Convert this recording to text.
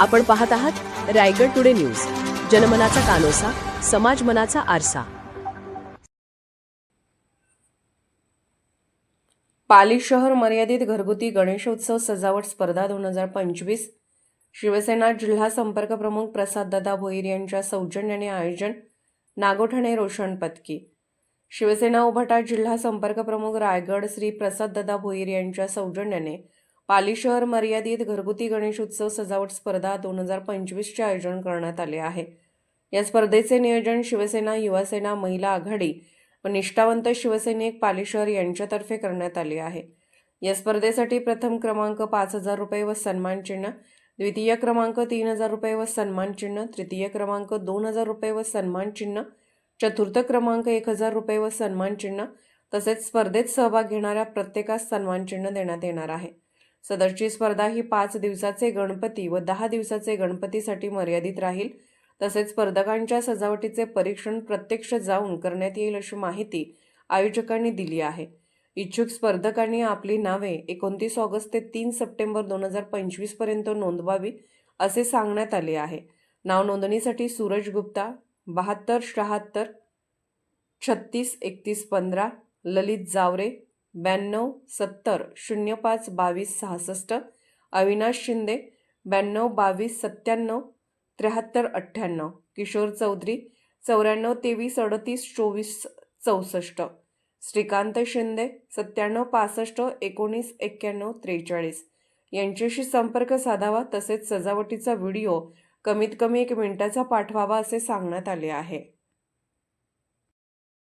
आपण पाहत आहात रायगड टुडे न्यूज. जनमनाचा कानोसा समाज मनाचा आरसा. पाली शहर मर्यादित घरगुती गणेशोत्सव सजावट स्पर्धा दोन हजार पंचवीस. शिवसेना जिल्हा संपर्क प्रमुख प्रसाददादा भोईर यांच्या सौजन्याने आयोजन नागोठणे रोशन पत्की शिवसेना उभाटा जिल्हा संपर्क प्रमुख रायगड श्री प्रसाददादा भोईर यांच्या सौजन्याने पाली शहर मर्यादित घरगुती गणेशोत्सव सजावट स्पर्धा दोन हजार पंचवीसचे आयोजन करण्यात आले आहे. या स्पर्धेचे नियोजन शिवसेना युवासेना महिला आघाडी व निष्ठावंत शिवसैनिक पालेश्वर यांच्यातर्फे करण्यात आले आहे. या स्पर्धेसाठी प्रथम क्रमांक पाच हजार रुपये व सन्मान चिन्ह द्वितीय क्रमांक तीन हजार रुपये व सन्मान चिन्ह तृतीय क्रमांक दोन हजार रुपये व सन्मान चिन्ह चतुर्थ क्रमांक एक हजार रुपये व सन्मान चिन्ह तसेच स्पर्धेत सहभाग घेणाऱ्या प्रत्येकास सन्मान चिन्ह देण्यात येणार आहे. सदरची स्पर्धा ही पाच दिवसाचे गणपती व दहा दिवसाचे गणपतीसाठी मर्यादित राहील. तसेच स्पर्धकांच्या सजावटीचे परीक्षण प्रत्यक्ष जाऊन करण्यात येईल अशी माहिती आयोजकांनी दिली आहे. इच्छुक स्पर्धकांनी आपली नावे एकोणतीस ऑगस्ट ते तीन सप्टेंबर दोन हजार पंचवीसपर्यंत नोंदवावी असे सांगण्यात आले आहे. नाव नोंदणीसाठी सूरज गुप्ता बहात्तर शहात्तर छत्तीस एकतीस पंधरा ललित जावरे ब्याण्णव सत्तर शून्य पाच बावीस सहासष्ट अविनाश शिंदे ब्याण्णव बावीस सत्त्याण्णव त्र्याहत्तर अठ्ठ्याण्णव किशोर चौधरी चौऱ्याण्णव तेवीस अडतीस चोवीस चौसष्ट श्रीकांत शिंदे सत्त्याण्णव पासष्ट एकोणीस एक्क्याण्णव त्रेचाळीस. यांच्याशी संपर्क साधावा तसेच सजावटीचा व्हिडिओ कमीत कमी एक मिनिटाचा पाठवावा असे सांगण्यात आले आहे.